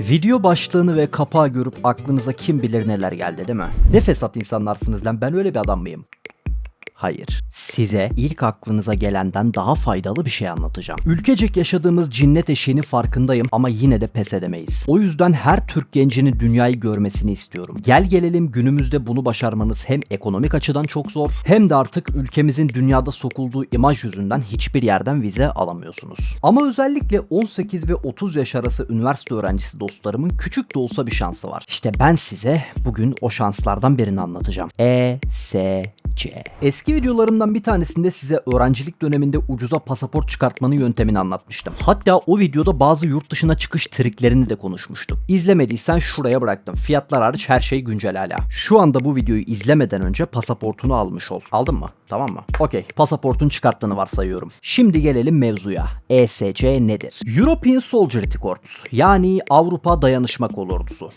Video başlığını ve kapağı görüp aklınıza kim bilir neler geldi değil mi? Ne fesat insanlarsınız lan ben öyle bir adam mıyım? Hayır. Size ilk aklınıza gelenden daha faydalı bir şey anlatacağım. Ülkecek yaşadığımız cinnet eşiğinin farkındayım ama yine de pes edemeyiz. O yüzden her Türk gencinin dünyayı görmesini istiyorum. Gel gelelim günümüzde bunu başarmanız hem ekonomik açıdan çok zor hem de artık ülkemizin dünyada sokulduğu imaj yüzünden hiçbir yerden vize alamıyorsunuz. Ama özellikle 18 ve 30 yaş arası üniversite öğrencisi dostlarımın küçük de olsa bir şansı var. İşte ben size bugün o şanslardan birini anlatacağım. E S C. Eski videolarımdan bir tanesinde size öğrencilik döneminde ucuza pasaport çıkartmanın yöntemini anlatmıştım. Hatta o videoda bazı yurt dışına çıkış triklerini de konuşmuştum. İzlemediysen şuraya bıraktım. Fiyatlar hariç her şey güncel hala. Şu anda bu videoyu izlemeden önce pasaportunu almış ol. Aldın mı? Tamam mı? Okey. Pasaportun çıkarttığını varsayıyorum. Şimdi gelelim mevzuya. ESC nedir? European Solidarity Corps yani Avrupa Dayanışma Kol Ordusu.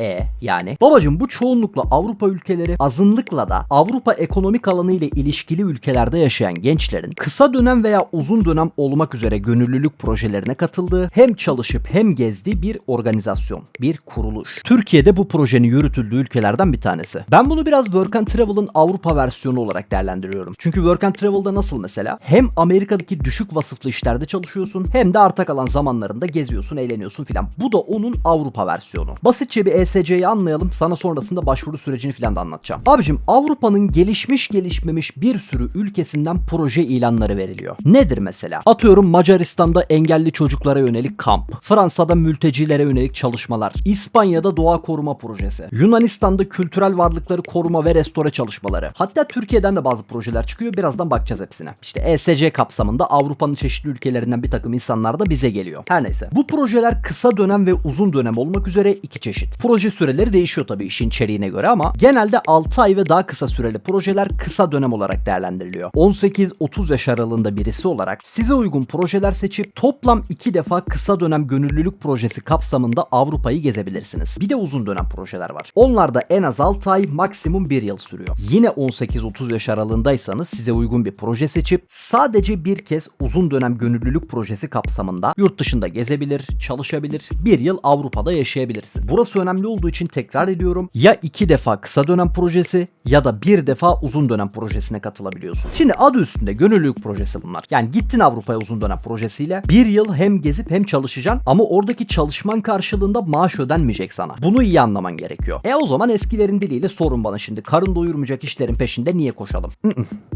E yani. Babacım bu çoğunlukla Avrupa ülkeleri azınlıkla da Avrupa ekonomik alanı ile ilişkili ülkelerde yaşayan gençlerin kısa dönem veya uzun dönem olmak üzere gönüllülük projelerine katıldığı hem çalışıp hem gezdiği bir organizasyon, bir kuruluş. Türkiye'de bu projenin yürütüldüğü ülkelerden bir tanesi. Ben bunu biraz Work and Travel'ın Avrupa versiyonu olarak değerlendiriyorum. Çünkü Work and Travel'da nasıl mesela? Hem Amerika'daki düşük vasıflı işlerde çalışıyorsun hem de arta kalan zamanlarında geziyorsun, eğleniyorsun filan. Bu da onun Avrupa versiyonu. Basitçe bir ESC'yi anlayalım. Sana sonrasında başvuru sürecini filan da anlatacağım. Abicim Avrupa'nın gelişmiş gelişmemiş bir sürü ülkesinden proje ilanları veriliyor. Nedir mesela? Atıyorum Macaristan'da engelli çocuklara yönelik kamp. Fransa'da mültecilere yönelik çalışmalar. İspanya'da doğa koruma projesi. Yunanistan'da kültürel varlıkları koruma ve restore çalışmaları. Hatta Türkiye'den de bazı projeler çıkıyor. Birazdan bakacağız hepsine. İşte ESC kapsamında Avrupa'nın çeşitli ülkelerinden bir takım insanlar da bize geliyor. Her neyse. Bu projeler kısa dönem ve uzun dönem olmak üzere iki çeşit. Proje süreleri değişiyor tabii işin içeriğine göre ama genelde 6 ay ve daha kısa süreli projeler kısa dönem olarak değerlendiriliyor. 18-30 yaş aralığında birisi olarak size uygun projeler seçip toplam 2 defa kısa dönem gönüllülük projesi kapsamında Avrupa'yı gezebilirsiniz. Bir de uzun dönem projeler var. Onlar da en az 6 ay maksimum 1 yıl sürüyor. Yine 18-30 yaş aralığındaysanız size uygun bir proje seçip sadece bir kez uzun dönem gönüllülük projesi kapsamında yurt dışında gezebilir, çalışabilir, bir yıl Avrupa'da yaşayabilirsin. Burası önemli olduğu için tekrar ediyorum. Ya iki defa kısa dönem projesi ya da bir defa uzun dönem projesine katılabiliyorsun. Şimdi adı üstünde gönüllülük projesi bunlar. Yani gittin Avrupa'ya uzun dönem projesiyle bir yıl hem gezip hem çalışacaksın ama oradaki çalışman karşılığında maaş ödenmeyecek sana. Bunu iyi anlaman gerekiyor. E o zaman eskilerin diliyle sorun bana şimdi. Karın doyurmayacak işlerin peşinde niye koşalım?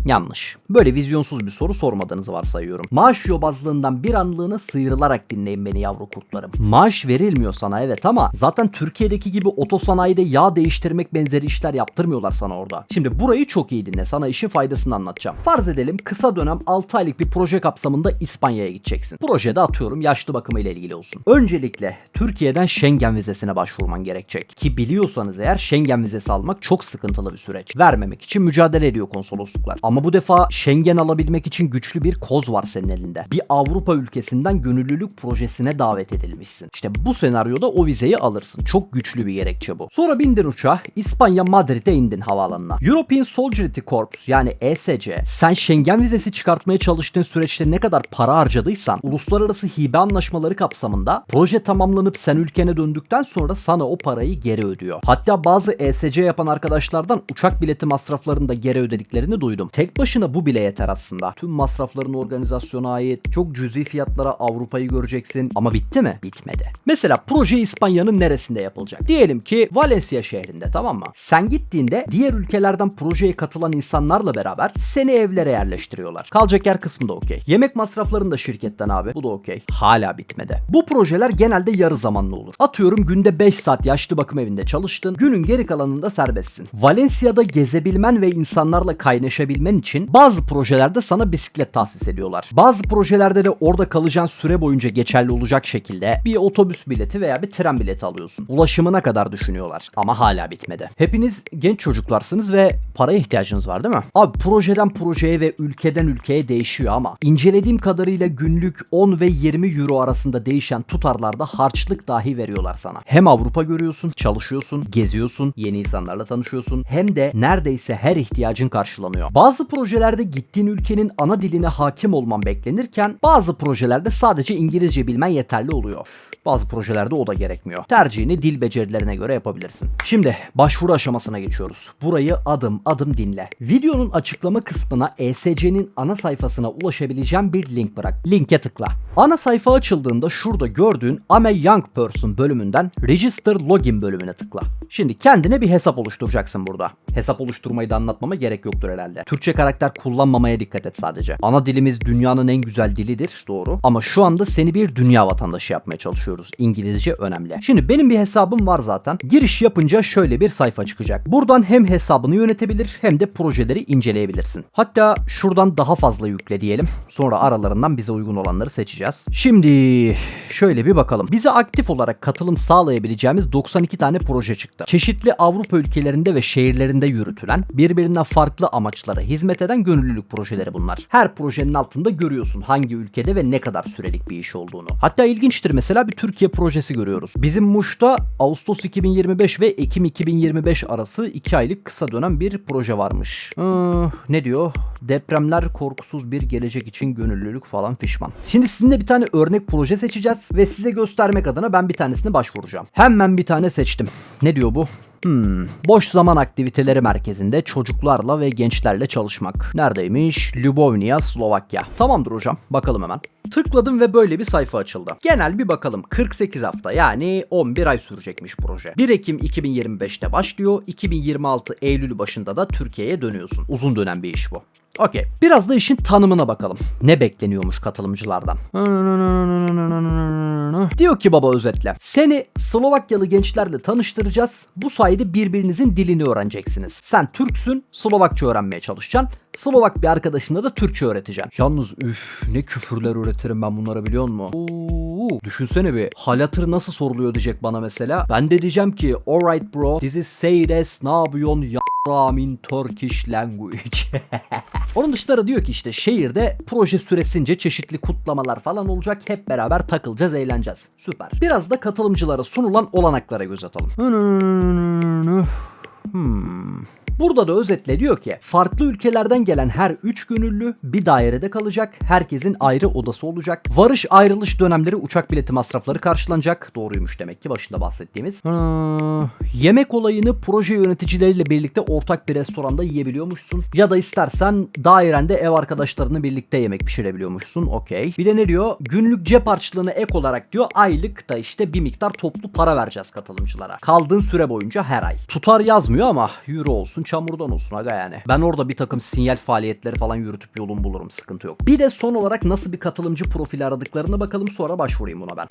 Yanlış. Böyle vizyonsuz bir soru sormadığınızı varsayıyorum. Maaş yobazlığından bir anlığına sıyrılarak dinleyin beni yavru kurtlarım. Maaş verilmiyor sana evet ama zaten Türkiye'deki gibi otosanayide yağ değiştirmek benzeri işler yaptırmıyorlar sana orada. Şimdi burayı çok iyi dinle. Sana işin faydasını anlatacağım. Farz edelim kısa dönem 6 aylık bir proje kapsamında İspanya'ya gideceksin. Projede atıyorum yaşlı bakımı ile ilgili olsun. Öncelikle Türkiye'den Schengen vizesine başvurman gerekecek. Ki biliyorsanız eğer Schengen vizesi almak çok sıkıntılı bir süreç. Vermemek için mücadele ediyor konsolosluklar. Ama bu defa Schengen alabilmek için güçlü bir koz var senin elinde. Bir Avrupa ülkesinden gönüllülük projesine davet edilmişsin. İşte bu senaryoda o vizeyi alırsın. Çok güçlü bir gerekçe bu. Sonra bindin uçağa İspanya Madrid'e indin havaalanına. European Solidarity Corps yani ESC sen Schengen vizesi çıkartmaya çalıştığın süreçte ne kadar para harcadıysan uluslararası hibe anlaşmaları kapsamında proje tamamlanıp sen ülkene döndükten sonra sana o parayı geri ödüyor. Hatta bazı ESC yapan arkadaşlardan uçak bileti masraflarını da geri ödediklerini duydum. Tek başına bu bile yeter aslında. Tüm masrafların organizasyona ait, çok cüzi fiyatlara Avrupa'yı göreceksin ama bitti mi? Bitmedi. Mesela proje İspanya'nın neresinde yapılacak? Diyelim ki Valencia şehrinde tamam mı? Sen gittiğinde diğer ülkelerden projeye katılan insanlarla beraber seni evlere yerleştiriyorlar. Kalacak yer kısmı da okey. Yemek masrafların da şirketten abi. Bu da okey. Hala bitmedi. Bu projeler genelde yarı zamanlı olur. Atıyorum günde 5 saat yaşlı bakım evinde çalıştın. Günün geri kalanında serbestsin. Valencia'da gezebilmen ve insanlarla kaynaşabilmen için bazı projelerde sana bisiklet tahsis ediyorlar. Bazı projelerde de orada kalacağın süre boyunca geçerli olacak şekilde bir otobüs bileti veya bir tren bileti alıyorsun. Ulaşım ulaşımına kadar düşünüyorlar. Ama hala bitmedi. Hepiniz genç çocuklarsınız ve paraya ihtiyacınız var değil mi? Abi projeden projeye ve ülkeden ülkeye değişiyor ama incelediğim kadarıyla günlük 10 ve 20 euro arasında değişen tutarlarda harçlık dahi veriyorlar sana. Hem Avrupa görüyorsun, çalışıyorsun, geziyorsun, yeni insanlarla tanışıyorsun hem de neredeyse her ihtiyacın karşılanıyor. Bazı projelerde gittiğin ülkenin ana diline hakim olman beklenirken bazı projelerde sadece İngilizce bilmen yeterli oluyor. Bazı projelerde o da gerekmiyor. Tercihini dil becerilerine göre yapabilirsin. Şimdi başvuru aşamasına geçiyoruz. Burayı adım adım dinle. Videonun açıklama kısmına ESC'nin ana sayfasına ulaşabileceğin bir link bırak. Linke tıkla. Ana sayfa açıldığında şurada gördüğün I'm a Young Person bölümünden Register Login bölümüne tıkla. Şimdi kendine bir hesap oluşturacaksın burada. Hesap oluşturmayı da anlatmama gerek yoktur herhalde. Türkçe karakter kullanmamaya dikkat et sadece. Ana dilimiz dünyanın en güzel dilidir doğru. Ama şu anda seni bir dünya vatandaşı yapmaya çalışıyoruz. İngilizce önemli. Şimdi benim bir hesabım var zaten. Giriş yapınca şöyle bir sayfa çıkacak. Buradan hem hesabını yönetebilir hem de projeleri inceleyebilirsin. Hatta şuradan daha fazla yükle diyelim. Sonra aralarından bize uygun olanları seçeceğiz. Şimdi şöyle bir bakalım. Bize aktif olarak katılım sağlayabileceğimiz 92 tane proje çıktı. Çeşitli Avrupa ülkelerinde ve şehirlerinde yürütülen, birbirinden farklı amaçlara hizmet eden gönüllülük projeleri bunlar. Her projenin altında görüyorsun hangi ülkede ve ne kadar sürelik bir iş olduğunu. Hatta ilginçtir mesela bir Türkiye projesi görüyoruz. Bizim Muş'ta Ağustos 2025 ve Ekim 2025 arası 2 aylık kısa dönem bir proje varmış. Ee, ne diyor? Depremler korkusuz bir gelecek için gönüllülük falan fişman. Şimdi sizinle bir tane örnek proje seçeceğiz ve size göstermek adına ben bir tanesine başvuracağım. Hemen bir tane seçtim. Ne diyor bu? Hmm. Boş zaman aktiviteleri merkezinde çocuklarla ve gençlerle çalışmak. Neredeymiş? Lubovnia, Slovakya. Tamamdır hocam. Bakalım hemen. Tıkladım ve böyle bir sayfa açıldı. Genel bir bakalım. 48 hafta yani 11 ay sürecekmiş proje. 1 Ekim 2025'te başlıyor. 2026 Eylül başında da Türkiye'ye dönüyorsun. Uzun dönem bir iş bu. Okey. Biraz da işin tanımına bakalım. Ne bekleniyormuş katılımcılardan? Diyor ki baba özetle. Seni Slovakyalı gençlerle tanıştıracağız. Bu sayede birbirinizin dilini öğreneceksiniz. Sen Türksün, Slovakça öğrenmeye çalışacaksın. Slovak bir arkadaşına da Türkçe öğreteceksin. Yalnız üf ne küfürler öğretirim ben bunlara biliyor musun? Oo, düşünsene bir. Hal hatır nasıl soruluyor diyecek bana mesela. Ben de diyeceğim ki alright bro this is Seydes ne yapıyorsun ya in Turkish language. Onun dışında da diyor ki işte şehirde proje süresince çeşitli kutlamalar falan olacak. Hep beraber takılacağız, eğleneceğiz. Süper. Biraz da katılımcılara sunulan olanaklara göz atalım. Burada da özetle diyor ki farklı ülkelerden gelen her 3 gönüllü bir dairede kalacak. Herkesin ayrı odası olacak. Varış ayrılış dönemleri uçak bileti masrafları karşılanacak. Doğruymuş demek ki başında bahsettiğimiz. Hmm. Yemek olayını proje yöneticileriyle birlikte ortak bir restoranda yiyebiliyormuşsun. Ya da istersen dairende ev arkadaşlarını birlikte yemek pişirebiliyormuşsun. Okey. Bir de ne diyor? Günlük cep harçlığını ek olarak diyor aylık da işte bir miktar toplu para vereceğiz katılımcılara. Kaldığın süre boyunca her ay. Tutar yazmıyor ama euro olsun çamurdan olsun aga yani. Ben orada bir takım sinyal faaliyetleri falan yürütüp yolum bulurum sıkıntı yok. Bir de son olarak nasıl bir katılımcı profili aradıklarına bakalım sonra başvurayım buna ben.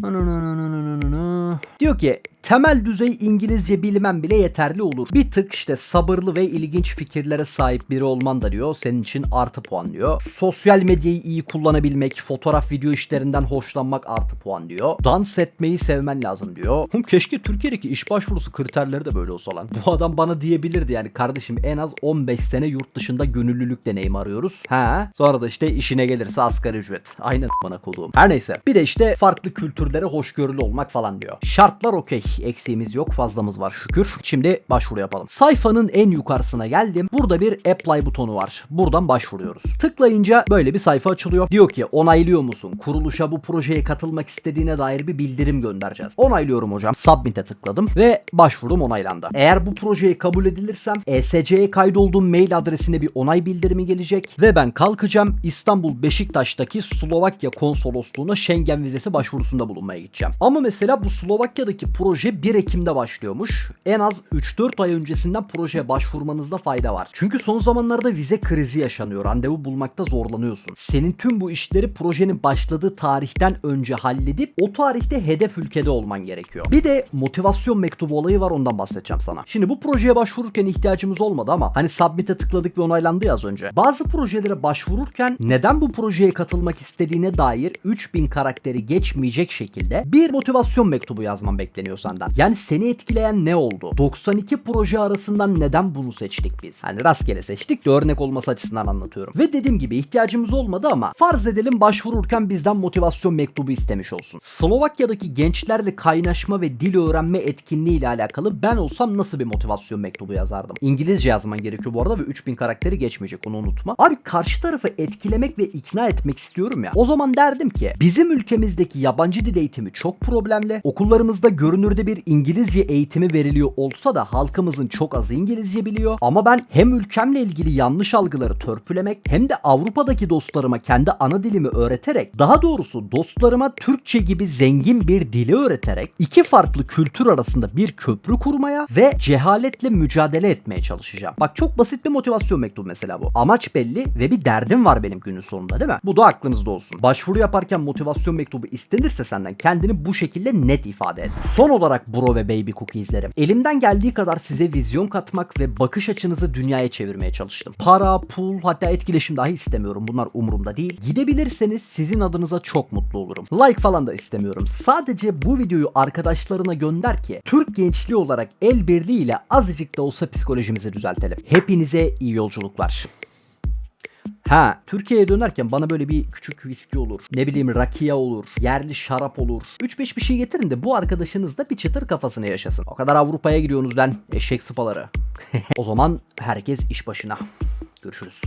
Diyor ki temel düzey İngilizce bilmem bile yeterli olur. Bir tık işte sabırlı ve ilginç fikirlere sahip biri olman da diyor senin için artı puan diyor. Sosyal medyayı iyi kullanabilmek, fotoğraf video işlerinden hoşlanmak artı puan diyor. Dans etmeyi sevmen lazım diyor. Hım keşke Türkiye'deki iş başvurusu kriterleri de böyle olsa lan. Bu adam bana diyebilirdi yani kardeşim en az 15 sene yurt dışında gönüllülük deneyimi arıyoruz. Ha? Sonra da işte işine gelirse asgari ücret. Aynen bana koduğum. Her neyse. Bir de işte farklı kültürlere hoşgörülü olmak falan diyor. Şartlar okey. Eksiğimiz yok fazlamız var şükür. Şimdi başvuru yapalım. Sayfanın en yukarısına geldim. Burada bir apply butonu var. Buradan başvuruyoruz. Tıklayınca böyle bir sayfa açılıyor. Diyor ki onaylıyor musun? Kuruluşa bu projeye katılmak istediğine dair bir bildirim göndereceğiz. Onaylıyorum hocam. Submit'e tıkladım ve başvurum onaylandı. Eğer bu projeye kabul edilirsem ESC'ye kaydolduğum mail adresine bir onay bildirimi gelecek ve ben kalkacağım İstanbul Beşiktaş'taki Slovakya konsolosluğuna Schengen vizesi başvurusunda bulunmaya gideceğim. Ama mesela bu Slovakya'daki proje 1 Ekim'de başlıyormuş. En az 3-4 ay öncesinden projeye başvurmanızda fayda var. Çünkü son zamanlarda vize krizi yaşanıyor. Randevu bulmakta zorlanıyorsun. Senin tüm bu işleri projenin başladığı tarihten önce halledip o tarihte hedef ülkede olman gerekiyor. Bir de motivasyon mektubu olayı var ondan bahsedeceğim sana. Şimdi bu projeye başvururken ihtiyacımız olmadı ama hani submit'e tıkladık ve onaylandı ya az önce. Bazı projelere başvururken neden bu projeye katılmak istediğine dair 3000 karakteri geçmeyecek şekilde bir motivasyon mektubu yazman bekleniyor senden. Yani seni etkileyen ne oldu? 92 proje arasından neden bunu seçtik biz? Hani rastgele seçtik de örnek olması açısından anlatıyorum. Ve dediğim gibi ihtiyacımız olmadı ama farz edelim başvururken bizden motivasyon mektubu istemiş olsun. Slovakya'daki gençlerle kaynaşma ve dil öğrenme etkinliği ile alakalı ben olsam nasıl bir motivasyon mektubu yazardım? İngilizce yazman gerekiyor bu arada ve 3000 karakteri geçmeyecek onu unutma. Abi karşı tarafı etkilemek ve ikna etmek istiyorum ya. O zaman derdim ki bizim ülkemizdeki yabancı dil eğitimi çok problemli. Okullarımızda görünürde bir İngilizce eğitimi veriliyor olsa da halkımızın çok az İngilizce biliyor. Ama ben hem ülkemle ilgili yanlış algıları törpülemek hem de Avrupa'daki dostlarıma kendi ana dilimi öğreterek daha doğrusu dostlarıma Türkçe gibi zengin bir dili öğreterek iki farklı kültür arasında bir köprü kurmaya ve cehaletle mücadele etmeye çalışacağım. Bak çok basit bir motivasyon mektubu mesela bu. Amaç belli ve bir derdim var benim günün sonunda değil mi? Bu da aklınızda olsun. Başvuru yaparken motivasyon mektubu istenirse senden kendini bu şekilde net ifade et. Son olarak bro ve baby cookie izlerim. Elimden geldiği kadar size vizyon katmak ve bakış açınızı dünyaya çevirmeye çalıştım. Para, pul hatta etkileşim dahi istemiyorum. Bunlar umurumda değil. Gidebilirseniz sizin adınıza çok mutlu olurum. Like falan da istemiyorum. Sadece bu videoyu arkadaşlarına gönder ki Türk gençliği olarak el birliğiyle azıcık da olsa psikolojimizi düzeltelim. Hepinize iyi yolculuklar. Ha, Türkiye'ye dönerken bana böyle bir küçük viski olur. Ne bileyim rakiye olur. Yerli şarap olur. 3-5 bir şey getirin de bu arkadaşınız da bir çıtır kafasına yaşasın. O kadar Avrupa'ya gidiyorsunuz lan eşek sıpaları. o zaman herkes iş başına. Görüşürüz.